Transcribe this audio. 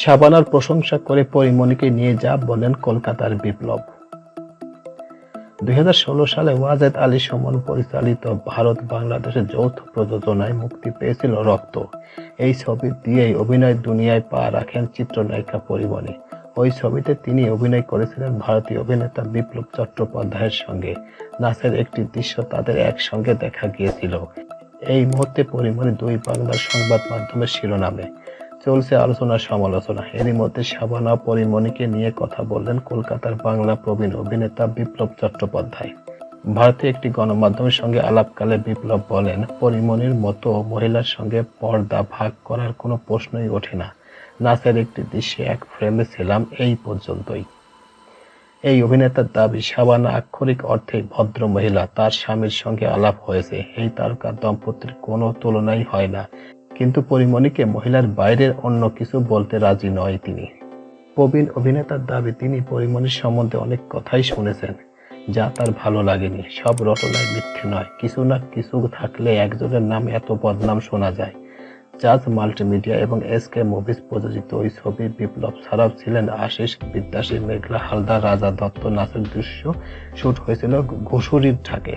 শাবানার প্রশংসা করে পরিমণিকে নিয়ে যা বলেন কলকাতার বিপ্লব। দুই সালে ওয়াজেদ আলী সুমন পরিচালিত ভারত বাংলাদেশের যৌথ প্রযোজনায় মুক্তি পেয়েছিল রক্ত। এই ছবি দিয়েই অভিনয় দুনিয়ায় পা রাখেন চিত্রনায়িকা পরিমণি। ওই ছবিতে তিনি অভিনয় করেছিলেন ভারতীয় অভিনেতা বিপ্লব চট্টোপাধ্যায়ের সঙ্গে। নাচের একটি দৃশ্য তাদের একসঙ্গে দেখা গিয়েছিল। এই মুহূর্তে পরিমণি দুই বাংলার সংবাদ মাধ্যমের শিরোনামে। চলছে আলোচনা, সমালোচনা। এরই মধ্যে শাবানা পরিমণিকে নিয়ে কথা বললেন কলকাতার বাংলা প্রবীণ অভিনেতা বিপ্লব চট্টোপাধ্যায়। ভারতে একটি গণমাধ্যমের সঙ্গে আলাপকালে বিপ্লব বলেন, পরিমণির মতো মহিলার সঙ্গে পর্দা ভাগ করার কোনো প্রশ্নই ওঠে না। নাচের একটি দৃশ্যে এক ফ্রেমে ছিলাম এই পর্যন্তই। এই অভিনেতার দাবি, শাবানা আক্ষরিক অর্থে ভদ্র মহিলা, তার স্বামীর সঙ্গে আলাপ হয়েছে। এই তারকা দম্পতির কোনো তুলনাই হয় না। কিন্তু পরিমণিকে মহিলার বাইরের অন্য কিছু বলতে রাজি নয় তিনি। প্রবীণ অভিনেতার দাবি, তিনি পরিমণির সম্বন্ধে অনেক কথাই শুনেছেন, যা তার ভালো লাগেনি। সব রটনায় মিথ্যে নয়। কিছু না কিছু থাকলে একজনের নাম এত বদনাম শোনা যায়। জাজ মাল্টিমিডিয়া এবং এস কে মুভিজ প্রযোজিত ওই ছবির বিপ্লব ছাড়াও ছিলেন আশিস বিদ্যাসী মেঘলা হালদার, রাজা দত্ত নাচের দৃশ্য শুট হয়েছিল ঘুষুরির ঢাকে।